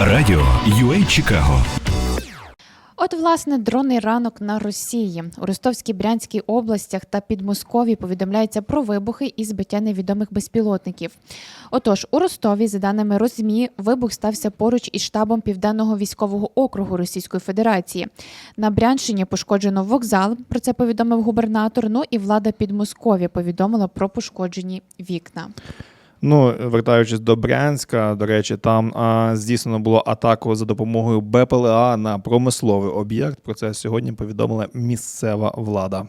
Радіо UA Чикаго От, власне, дронний ранок на Росії у Ростовській Брянській областях та Підмосков'ї повідомляється про вибухи і збиття невідомих безпілотників. Отож, у Ростові, за даними Розмі, вибух стався поруч із штабом Південного військового округу Російської Федерації. На Брянщині пошкоджено вокзал. Про це повідомив губернатор. Ну і влада Підмосков'я повідомила про пошкоджені вікна. Ну, вертаючись до Брянська, до речі, там а, здійснено було атаку за допомогою БПЛА на промисловий об'єкт. Про це сьогодні повідомила місцева влада.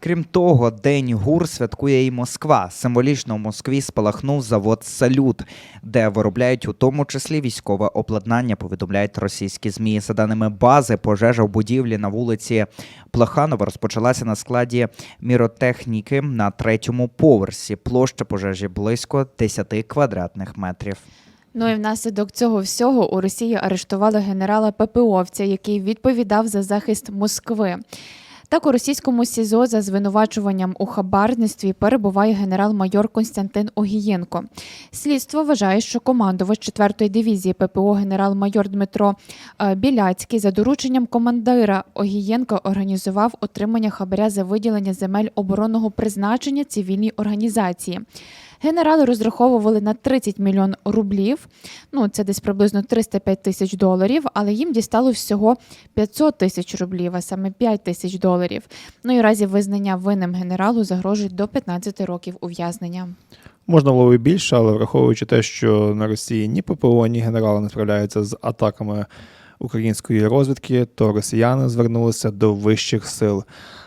Крім того, День ГУР святкує і Москва. Символічно в Москві спалахнув завод Салют, де виробляють у тому числі військове обладнання, повідомляють російські змі. За даними бази, пожежа в будівлі на вулиці Плаханова розпочалася на складі міротехніки на третьому поверсі. Площа пожежі близько 10 квадратних метрів. Ну і внаслідок цього всього у Росії арештували генерала ППОвця, який відповідав за захист Москви. Так, у російському СІЗО за звинувачуванням у хабарництві перебуває генерал-майор Константин Огієнко. Слідство вважає, що командувач 4-ї дивізії ППО генерал-майор Дмитро е, Біляцький за дорученням командира Огієнка організував отримання хабаря за виділення земель оборонного призначення цивільній організації. Генерали розраховували на 30 мільйон рублів. Ну це десь приблизно 305 тисяч доларів, але їм дістало всього 500 тисяч рублів, а саме 5 тисяч доларів. Ну і разі визнання винним генералу загрожують до 15 років ув'язнення. Можна було і більше, але враховуючи те, що на Росії ні ППО, ні генерали не справляються з атаками української розвідки, то росіяни звернулися до вищих сил.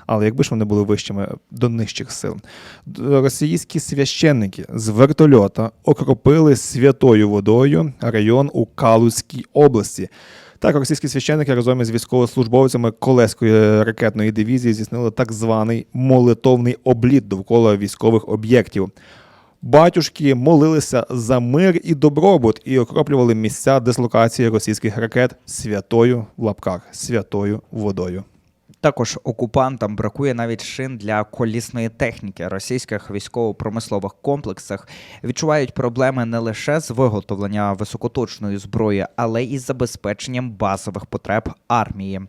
Але якби ж вони були вищими до нижчих сил, російські священники з вертольота окропили святою водою район у Калузькій області. Так, російські священники разом із військовослужбовцями Колеської ракетної дивізії здійснили так званий молитовний обліт довкола військових об'єктів. Батюшки молилися за мир і добробут і окроплювали місця дислокації російських ракет святою в лапках святою водою. Також окупантам бракує навіть шин для колісної техніки. Російських військово-промислових комплексах відчувають проблеми не лише з виготовлення високоточної зброї, але й з забезпеченням базових потреб армії.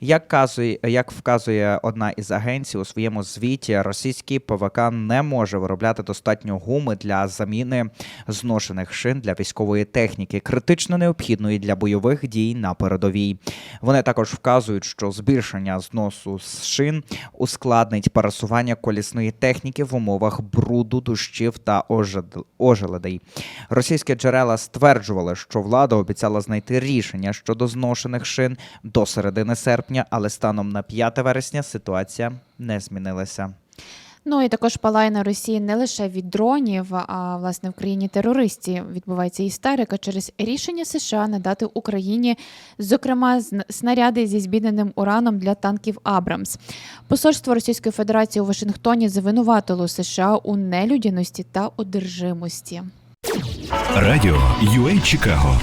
Як казує, як вказує одна із агенцій у своєму звіті, російський ПВК не може виробляти достатньо гуми для заміни зношених шин для військової техніки, критично необхідної для бойових дій на передовій. Вони також вказують, що збільшення зносу з шин ускладнить пересування колісної техніки в умовах бруду, дощів та ожеледей. Російські джерела стверджували, що влада обіцяла знайти рішення щодо зношених шин до середини серпня, але станом на 5 вересня ситуація не змінилася. Ну і також палає на Росії не лише від дронів, а власне в країні терористів відбувається істерика через рішення США надати Україні, зокрема, снаряди зі збідненим ураном для танків Абрамс. Посольство Російської Федерації у Вашингтоні звинуватило США у нелюдяності та одержимості. Радіо UA Чикаго